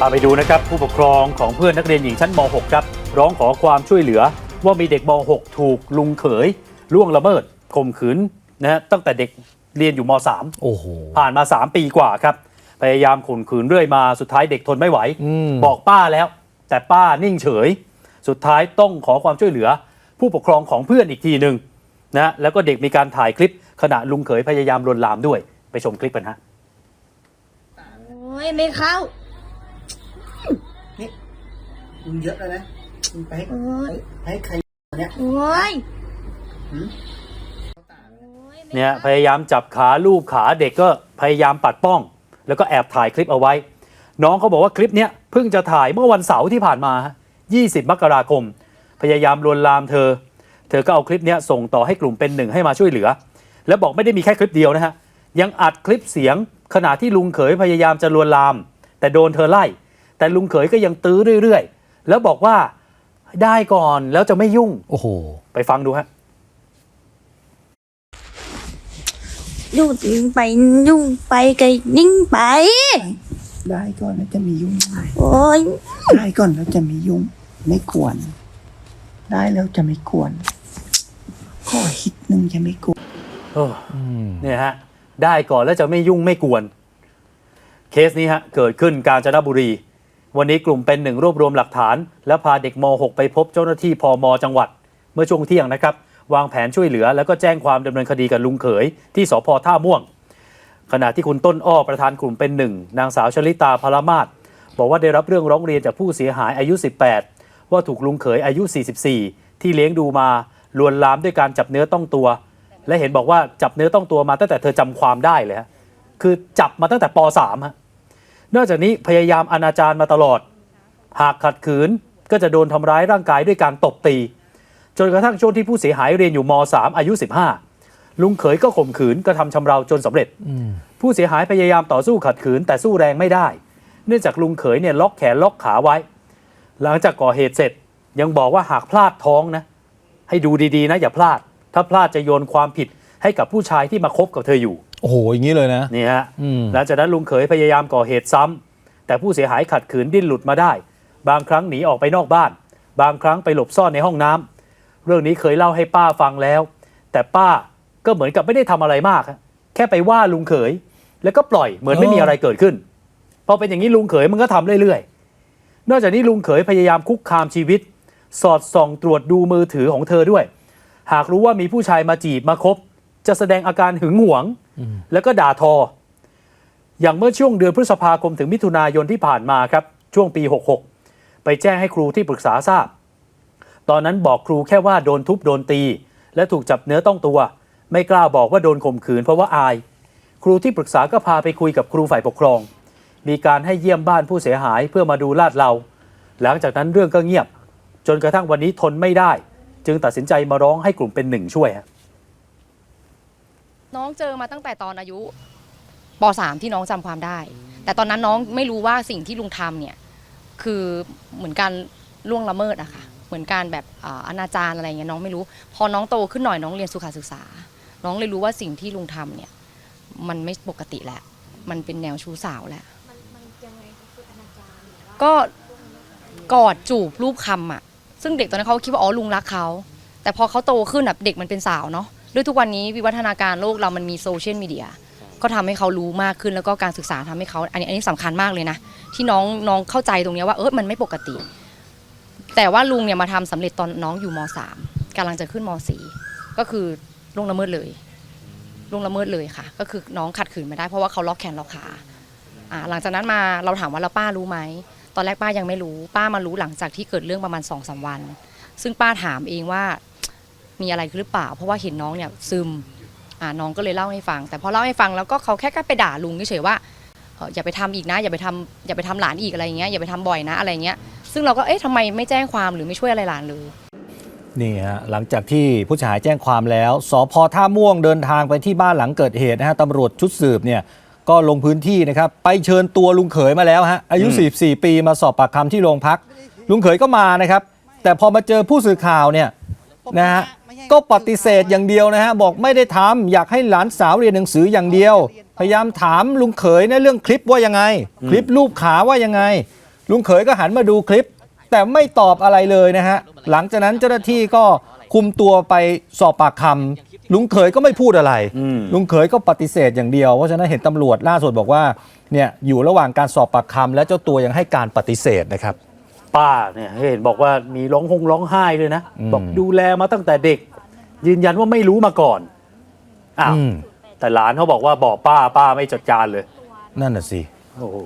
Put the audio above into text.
พาไปดูนะครับผู้ปกครองของเพื่อนนักเรียนหญิงชั้นม .6 ครับร้องขอความช่วยเหลือว่ามีเด็กม .6 ถูกลุงเขยล่วงละเมิดข่มขืนนะฮะตั้งแต่เด็กเรียนอยู่ม .3 โอ้โหผ่านมา 3 ปีกว่าครับ พยายามข่มขืนเรื่อยมาสุดท้ายเด็กทนไม่ไหวอืมบอกป้าแล้ว แต่ป้านิ่งเฉย สุดท้ายต้องขอความช่วยเหลือ ผู้ปกครองของเพื่อนอีกทีหนึ่งนะแล้วก็เด็กมีการถ่ายคลิป ขณะลุงเขยพยายามลวนลามด้วยไปชมคลิปกันฮะโอ้ยไม่เข้านี่ มึงเยอะแล้วนะมึงไปให้โอ้ยไปให้ใครเนี่ยโอ้ยหืมเนี่ยพยายามจับขาลูบขาเด็กก็พยายามปัดป้อง แล้วก็แอบถ่ายคลิปเอาไว้ น้องเขาบอกว่าคลิปเนี้ยเพิ่งจะถ่ายเมื่อวันเสาร์ที่ผ่านมาฮะ20 มกราคม พยายามลวนลามเธอ เธอก็เอาคลิปเนี้ยส่งต่อให้กลุ่มเป็นหนึ่งให้มาช่วยเหลือ แล้วบอกไม่ได้มีแค่คลิปเดียวนะฮะยังอัดคลิปเสียงขณะที่ลุงเขยพยายามจะลวนลาม แต่โดนเธอไล่ แต่ลุงเขยก็ยังตื้อเรื่อยๆ แล้วบอกว่าได้ก่อนแล้วจะไม่ยุ่ง โอ้โห ไปฟังดูฮะยุ่งไปยุ่งไปไกนิ่งไป ได้ก่อนแล้วจะมียุ่งโอ้ยได้ก่อนแล้วจะมียุ่ง ไม่ควร ได้แล้วจะไม่ควรข้อฮิตหนึ่งจะไม่ควรเอออืมเนี่ยฮะ ได้ก่อนแล้วจะไม่ยุ่งไม่กวน เคสนี้ฮะ เกิดขึ้นกาญจนบุรี วันนี้กลุ่มเป็นหนึ่งรวบรวมหลักฐาน และพาเด็กม .6 ไปพบเจ้าหน้าที่พมจังหวัด เมื่อช่วงเที่ยงนะครับ วางแผนช่วยเหลือแล้วก็แจ้งความดำเนินคดีกับลุงเขย ที่สพท่าม่วง ขณะที่คุณต้นอ้อประธานกลุ่มเป็นหนึ่งนางสาวชลิตาพลมาศบอกว่าได้รับเรื่องร้องเรียนจากผู้เสียหายอายุ 18 ว่าถูกลุงเขยอายุ 44 ที่เลี้ยงดูมาลวนลามด้วยการจับเนื้อต้องตัว และเห็นบอกว่าจับเนื้อต้องตัวมาตั้งแต่เธอจำความได้เลยฮะคือจับมาตั้งแต่ป .3 ฮะ นอกจากนี้พยายามอนาจารมาตลอด หากขัดขืนก็จะโดนทำร้ายร่างกายด้วยการตบตี จนกระทั่งช่วงที่ผู้เสียหายเรียนอยู่ม .3 อายุ 15 ลุงเขยก็ข่มขืนกระทำชำเราจนสำเร็จ ผู้เสียหายพยายามต่อสู้ขัดขืนแต่สู้แรงไม่ได้ เนื่องจากลุงเขยเนี่ยล็อกแขนล็อกขาไว้ หลังจากก่อเหตุเสร็จยังบอกว่าหากพลาดท้องนะ ให้ดูดีๆนะอย่าพลาด ถ้าพลาดจะโยนความผิดให้กับผู้ชายที่มาคบกับเธออยู่ โอ้โหอย่างนี้เลยนะนี่ฮะอืมหลังจากนั้นลุงเขยพยายามก่อเหตุซ้ำแต่ผู้เสียหายขัดขืนดิ้นหลุดมาได้ บางครั้งหนีออกไปนอกบ้าน บางครั้งไปหลบซ่อนในห้องน้ำเรื่องนี้เคยเล่าให้ป้าฟังแล้ว แต่ป้าก็เหมือนกับไม่ได้ทำอะไรมากฮะแค่ไปว่าลุงเขย แล้วก็ปล่อยเหมือนไม่มีอะไรเกิดขึ้นพอเป็นอย่างนี้ลุงเขยมันก็ทำเรื่อยๆ นอกจากนี้ลุงเขยพยายามคุกคามชีวิต สอดส่องตรวจดูมือถือของเธอด้วย หากรู้ว่ามีผู้ชายมาจีบมาคบ จะแสดงอาการหึงหวง แล้วก็ด่าทอ อย่างเมื่อช่วงเดือนพฤษภาคมถึงมิถุนายนที่ผ่านมาครับช่วงปี 66 ไปแจ้งให้ครูที่ปรึกษาทราบ ตอนนั้นบอกครูแค่ว่าโดนทุบโดนตี และถูกจับเนื้อต้องตัว ไม่กล้าบอกว่าโดนข่มขืนเพราะว่าอาย ครูที่ปรึกษาก็พาไปคุยกับครูฝ่ายปกครอง มีการให้เยี่ยมบ้านผู้เสียหายเพื่อมาดูลาดเรา หลังจากนั้นเรื่องก็เงียบ จนกระทั่งวันนี้ทนไม่ได้ จึงตัดสินใจมาร้องให้กลุ่มเป็นหนึ่งช่วยฮะ น้องเจอมาตั้งแต่ตอนอายุป .3 ที่น้องจำความได้ แต่ตอนนั้นน้องไม่รู้ว่าสิ่งที่ลุงทำเนี่ยคือเหมือนการล่วงละเมิดอะค่ะเหมือนการแบบอ่าอนาจารอะไรเงี้ยน้องไม่รู้ พอน้องโตขึ้นหน่อยน้องเรียนสุขศึกษา น้องเลยรู้ว่าสิ่งที่ลุงทำเนี่ยมันไม่ปกติแล้วมันเป็นแนวชู้สาวแล้วก็กอดจูบรูปคำอะซึ่งเด็กตอนนั้นเขาคิดว่าอ๋อลุงรักเขา แต่พอเขาโตขึ้นแบบเด็กมันเป็นสาวเนาะ ด้วยทุกวันนี้วิวัฒนาการโลกเรามันมีโซเชียลมีเดียก็ทำให้เขารู้มากขึ้นแล้วก็การศึกษาทำให้เขาอันนี้อันนี้สำคัญมากเลยนะที่น้องน้องเข้าใจตรงนี้ว่าเออมันไม่ปกติ แต่ว่าลุงเนี่ยมาทำสำเร็จตอนน้องอยู่มสามกำลังจะขึ้นมสี่ก็คือลงละเมิดเลยลงละเมิดเลยค่ะ ก็คือน้องขัดขืนไม่ได้เพราะว่าเขาล็อกแขนล็อกขาอ่าหลังจากนั้นมาเราถามว่าแล้วป้ารู้ไหมตอนแรกป้ายังไม่รู้ ป้ามารู้หลังจากที่เกิดเรื่องประมาณสองสามวัน ซึ่งป้าถามเองว่า มีอะไรหรือเปล่า เพราะว่าเห็นน้องเนี่ยซึมอ่าน้องก็เลยเล่าให้ฟัง แต่พอเล่าให้ฟังแล้วก็เขาแค่ก็ไปด่าลุงเฉยๆว่าเอ่ออย่าไปทำอีกนะ อย่าไปทำอย่าไปทำหลานอีกอะไรอย่างเงี้ยอย่าไปทำบ่อยนะอะไรเงี้ยซึ่งเราก็เอ๊ะทำไมไม่แจ้งความหรือไม่ช่วยอะไรหลานเลย นี่ฮะหลังจากที่ผู้เสียหายแจ้งความแล้วสพท่าม่วงเดินทางไปที่บ้านหลังเกิดเหตุนะฮะตำรวจชุดสืบเนี่ยก็ลงพื้นที่นะครับ ไปเชิญตัวลุงเขยมาแล้วฮะอายุอืม44 ปีมาสอบปากคำที่โรงพัก ลุงเขยก็มานะครับ แต่พอมาเจอผู้สื่อข่าวเนี่ยนะฮะ ก็ปฏิเสธอย่างเดียวนะฮะบอกไม่ได้ทำอยากให้หลานสาวเรียนหนังสืออย่างเดียว พยายามถามลุงเขยในเรื่องคลิปว่ายังไง คลิปรูปขาว่ายังไง ลุงเขยก็หันมาดูคลิป แต่ไม่ตอบอะไรเลยนะฮะหลังจากนั้นเจ้าหน้าที่ก็คุมตัวไปสอบปากคำลุงเขยก็ไม่พูดอะไรอืมลุงเขยก็ปฏิเสธอย่างเดียวเพราะฉะนั้นเห็นตำรวจล่าสุดบอกว่าเนี่ยอยู่ระหว่างการสอบปากคำและเจ้าตัวยังให้การปฏิเสธนะครับป้าเนี่ยเห็นบอกว่ามีร้องหงร้องไห้ด้วยนะอืมบอกดูแลมาตั้งแต่เด็ก ยืนยันว่าไม่รู้มาก่อนอ้าวอืม แต่หลานเขาบอกว่าบอกป้าป้าไม่จดจานเลย นั่นน่ะสิ โอ้โห